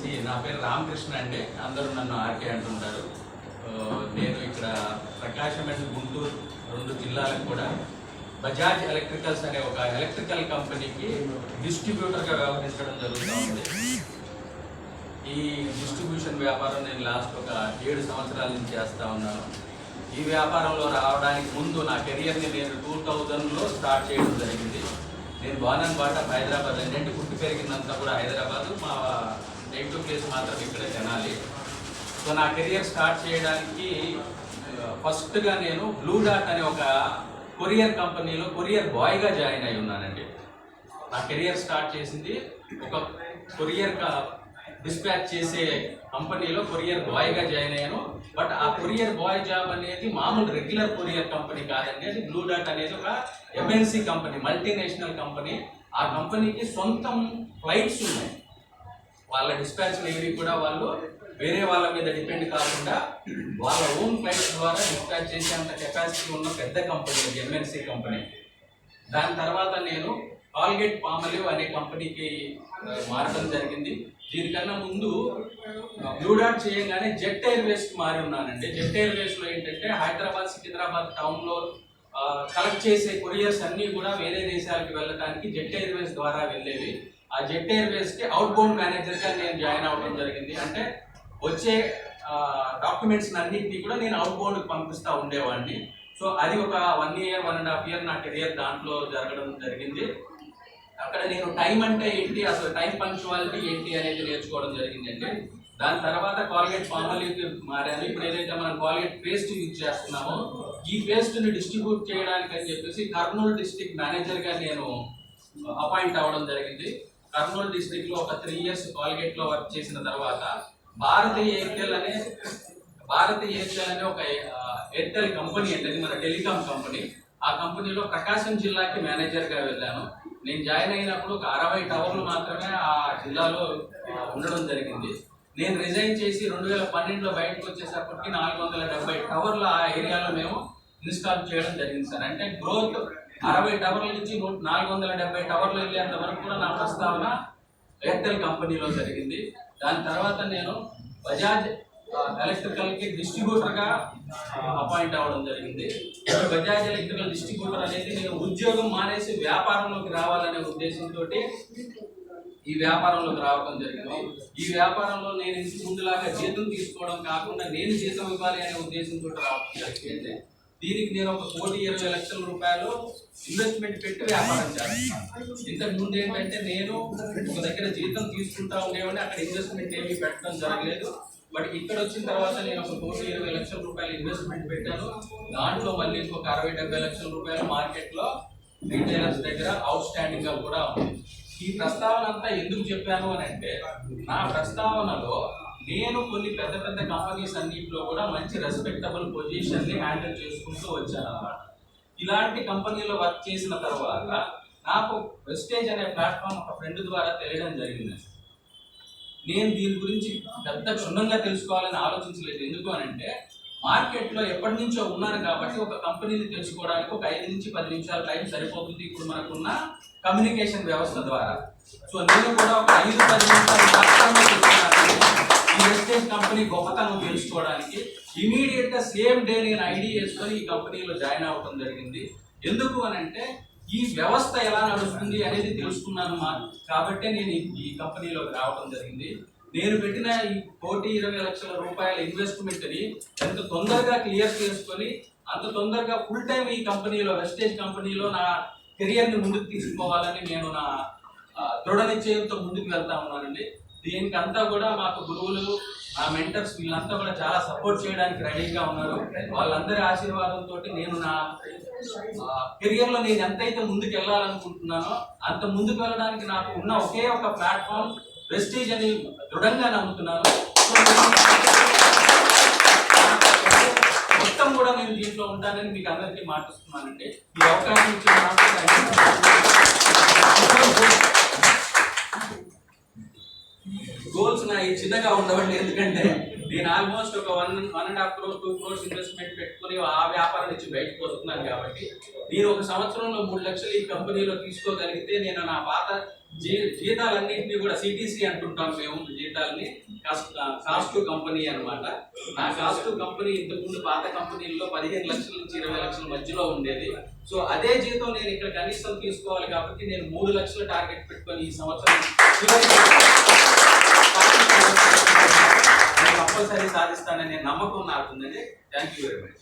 C నా పేరు రామకృష్ణ అండి. అందరూ నన్ను ఆర్కే అంటుంటారు. నేను ఇక్కడ ప్రకాశం అండ్ గుంటూరు రెండు జిల్లాలకు కూడా బజాజ్ ఎలక్ట్రికల్స్ అనే ఒక ఎలక్ట్రికల్ కంపెనీకి డిస్ట్రిబ్యూటర్గా వ్యవహరించడం జరుగుతూ ఉంది ఈ డిస్ట్రిబ్యూషన్ వ్యాపారం నేను లాస్ట్ ఒక ఏడు సంవత్సరాల నుంచి చేస్తూ ఉన్నాను. ఈ వ్యాపారంలో రావడానికి ముందు నా కెరియర్ని నేను టూ థౌజండ్లో స్టార్ట్ చేయడం జరిగింది. నేను బానన్ బాట హైదరాబాద్ రెండింటి పుట్టి పెరిగిందంతా కూడా హైదరాబాద్ మా ప్లేస్ మాత్రం ఇక్కడ తినాలి సో నా కెరియర్ స్టార్ట్ చేయడానికి ఫస్ట్గా నేను బ్లూ డాట్ అనే ఒక కొరియర్ కంపెనీలో కొరియర్ బాయ్గా జాయిన్ అయి ఉన్నానండి. నా కెరియర్ స్టార్ట్ చేసింది ఒక కొరియర్ డిస్పాచ్ చేసే కంపెనీలో కొరియర్ బాయ్గా జాయిన్ అయ్యాను. బట్ ఆ కొరియర్ బాయ్ జాబ్ అనేది మామూలు రెగ్యులర్ కొరియర్ కంపెనీ కాదండి. అది బ్లూ డాట్ అనేది ఒక ఎంఎన్సీ కంపెనీ మల్టీనేషనల్ కంపెనీ. ఆ కంపెనీకి సొంతం ఫ్లైట్స్ ఉన్నాయి. వాళ్ళ డిస్పాచ్ ఏవి కూడా వాళ్ళు వేరే వాళ్ళ మీద డిపెండ్ కాకుండా వాళ్ళ ఓన్ ఫ్లైట్స్ ద్వారా డిస్పాచ్ చేసేంత కెపాసిటీ ఉన్న పెద్ద కంపెనీ అది కంపెనీ దాని తర్వాత నేను కాల్గేట్ పామలివ్ అనే కంపెనీకి మారడం జరిగింది. దీనికన్నా ముందు బ్లూ డాట్ చేయగానే జెట్ ఎయిర్వేస్ మారి ఉన్నానండి. జెట్ ఎయిర్వేస్లో ఏంటంటే హైదరాబాద్ సికింద్రాబాద్ టౌన్లో కలెక్ట్ చేసే కొరియర్స్ అన్నీ కూడా వేరే దేశాలకు వెళ్ళడానికి జెట్ ఎయిర్వేస్ ద్వారా వెళ్ళేవి. ఆ జెట్ ఎయిర్వేస్కి అవుట్ బౌండ్ మేనేజర్గా నేను జాయిన్ అవ్వడం జరిగింది. అంటే వచ్చే డాక్యుమెంట్స్ అన్నింటినీ కూడా నేను అవుట్ బౌండ్ పంపిస్తా ఉండేవాడిని. సో అది ఒక one year one and half year నా కెరియర్ దాంట్లో జరగడం జరిగింది. అక్కడ నేను టైం అంటే ఏంటి అసలు టైం పంక్చువాలిటీ ఏంటి అనేది నేర్చుకోవడం జరిగిందండి దాని తర్వాత కాల్గేట్ ఫార్మలీకి మారాను ఇప్పుడు ఏదైతే మనం కాల్గేట్ పేస్ట్ యూజ్ చేస్తున్నామో ఈ పేస్ట్ని డిస్ట్రిబ్యూట్ చేయడానికి అని చెప్పేసి కర్నూలు డిస్ట్రిక్ట్ మేనేజర్గా నేను అపాయింట్ అవ్వడం జరిగింది. కర్నూలు డిస్ట్రిక్ట్లో ఒక త్రీ ఇయర్స్ కాల్గేట్లో వర్క్ చేసిన తర్వాత భారతీయ ఎయిర్టెల్ అనే భారతీయ ఎయిర్టెల్ అనే ఒక ఎయిర్టెల్ కంపెనీ అంటే మన టెలికాం కంపెనీ ఆ కంపెనీలో ప్రకాశం జిల్లాకి మేనేజర్గా వెళ్ళాను. నేను జాయిన్ అయినప్పుడు ఒక అరవై టవర్లు మాత్రమే ఆ జిల్లాలో ఉండడం జరిగింది. నేను రిజైన్ చేసి రెండు వేల పన్నెండులో బయటకు వచ్చేసప్పటికి నాలుగు వందల డెబ్బై టవర్లు ఆ ఏరియాలో మేము ఇన్స్టాల్ చేయడం జరిగింది సార్ అంటే గ్రోత్ అరవై టవర్ల నుంచి నాలుగు వందల డెబ్బై టవర్లు వెళ్ళేంత వరకు కూడా నా ప్రస్తావన ఎయిర్టెల్ కంపెనీలో జరిగింది. దాని తర్వాత నేను బజాజ్ ఎలక్ట్రికల్కి డిస్ట్రిబ్యూటర్గా అపాయింట్ అవ్వడం జరిగింది. బజాజ్ ఎలక్ట్రికల్ డిస్ట్రిబ్యూటర్ అనేది నేను ఉద్యోగం మానేసి వ్యాపారంలోకి రావాలనే ఉద్దేశంతో ఈ వ్యాపారంలోకి రావడం జరిగింది. ఈ వ్యాపారంలో నేను ఇంటి ముందులాగా జీతం తీసుకోవడం కాకుండా నేను జీతం ఇవ్వాలి అనే ఉద్దేశంతో రావడం జరిగింది. దీనికి నేను ఒక కోటి ఇరవై లక్షల రూపాయలు ఇన్వెస్ట్మెంట్ పెట్టి వ్యాపారం చేస్తాను ఇంతకు ముందు ఏంటంటే నేను ఒక దగ్గర జీతం తీసుకుంటా ఉండేవాడిని అక్కడ ఇన్వెస్ట్మెంట్ ఏమీ పెట్టడం జరగలేదు. బట్ ఇక్కడ వచ్చిన తర్వాత నేను ఒక కోటి ఇరవై లక్షల రూపాయలు ఇన్వెస్ట్మెంట్ పెట్టాను. దాంట్లో మళ్ళీ ఇంకొక అరవై డెబ్బై లక్షల రూపాయలు మార్కెట్లో రిటైలర్స్ రీటైలర్స్ దగ్గర అవుట్ స్టాండింగ్గా కూడా ఉంది. ఈ ప్రస్తావన అంతా ఎందుకు చెప్పాను అని అంటే నా ప్రస్తావనలో నేను కొన్ని పెద్ద పెద్ద కంపెనీస్ అన్నింటిలో కూడా మంచి రెస్పెక్టబుల్ పొజిషన్ని హ్యాండిల్ చేసుకుంటూ వచ్చాను అనమాట ఇలాంటి కంపెనీలో వర్క్ చేసిన తర్వాత నాకు వెస్టేజ్ అనే ప్లాట్ఫామ్ ఒక ఫ్రెండ్ ద్వారా తెలియడం జరిగింది. నేను దీని గురించి పెద్ద క్షుణ్ణంగా తెలుసుకోవాలని ఆలోచించలేదు. ఎందుకు అని అంటే మార్కెట్లో ఎప్పటి నుంచో ఉన్నారు కాబట్టి ఒక కంపెనీని తెలుసుకోవడానికి ఒక ఐదు నుంచి పది నిమిషాల టైం సరిపోతుంది ఇప్పుడు మనకున్న కమ్యూనికేషన్ వ్యవస్థ ద్వారా. సో నేను కూడా ఒక ఐదు పది నిమిషాలు మాత్రమే ఈ వెస్టేజ్ కంపెనీ గొప్పతనం తెలుసుకోవడానికి ఇమీడియట్గా సేమ్ డే నేను ఐడి వేసుకొని ఈ కంపెనీలో జాయిన్ అవ్వడం జరిగింది. ఎందుకు అని అంటే ఈ వ్యవస్థ ఎలా నడుస్తుంది అనేది తెలుసుకున్నాను మా కాబట్టే నేను ఈ కంపెనీలోకి రావడం జరిగింది. నేను పెట్టిన ఈ కోటి ఇరవై లక్షల రూపాయల ఇన్వెస్ట్మెంట్ని ఎంత తొందరగా క్లియర్ చేసుకొని అంత తొందరగా ఫుల్ టైం ఈ కంపెనీలో వెస్టేజ్ కంపెనీలో నా కెరియర్ని ముందుకు తీసుకోవాలని నేను నా దృఢ నిశ్చయంతో ముందుకు వెళ్తా ఉన్నానండి. దీనికి అంతా కూడా మాకు గురువులు నా మెంటర్స్ వీళ్ళంతా కూడా చాలా సపోర్ట్ చేయడానికి రెడీగా ఉన్నారు. వాళ్ళందరి ఆశీర్వాదంతో నేను నా కెరియర్లో నేను ఎంతైతే ముందుకు వెళ్ళాలనుకుంటున్నానో అంత ముందుకు వెళ్ళడానికి నాకు ఉన్న ఒకే ఒక ప్లాట్ఫామ్ ప్రెస్టీజ్ అని దృఢంగా నమ్ముతున్నాను. మొత్తం కూడా నేను దీంట్లో ఉంటానని మీకు అందరికీ మాటిస్తున్నానండి. ఈ అవకాశం ఇచ్చిన గోల్స్ నా చిన్నగా ఉండవండి ఎందుకంటే నేను ఆల్మోస్ట్ ఒక one one and half crore two crores investment పెట్టుకుని ఆ వ్యాపారం నుంచి బయటకు వస్తున్నాను కాబట్టి నేను ఒక సంవత్సరంలో మూడు లక్షలు ఈ కంపెనీలో తీసుకోగలిగితే నేను నా పాత జీ జీతాలన్నింటినీ కూడా సిటీసీ అంటుంటాం మేము జీతాలని. కాస్ట్ కాస్ట్ కంపెనీ అన్నమాట. నా కాస్ట్ కంపెనీ ఇంతకుముందు పాత కంపెనీల్లో పదిహేను లక్షల నుంచి ఇరవై లక్షల మధ్యలో ఉండేది. సో అదే జీతం నేను ఇక్కడ కనీసం తీసుకోవాలి కాబట్టి నేను మూడు లక్షల టార్గెట్ పెట్టుకొని ఈ సంవత్సరం చివరికి నేను కంపల్సరీ సాధిస్తాననే నమ్మకం నాకుందండి థ్యాంక్ యూ వెరీ మచ్.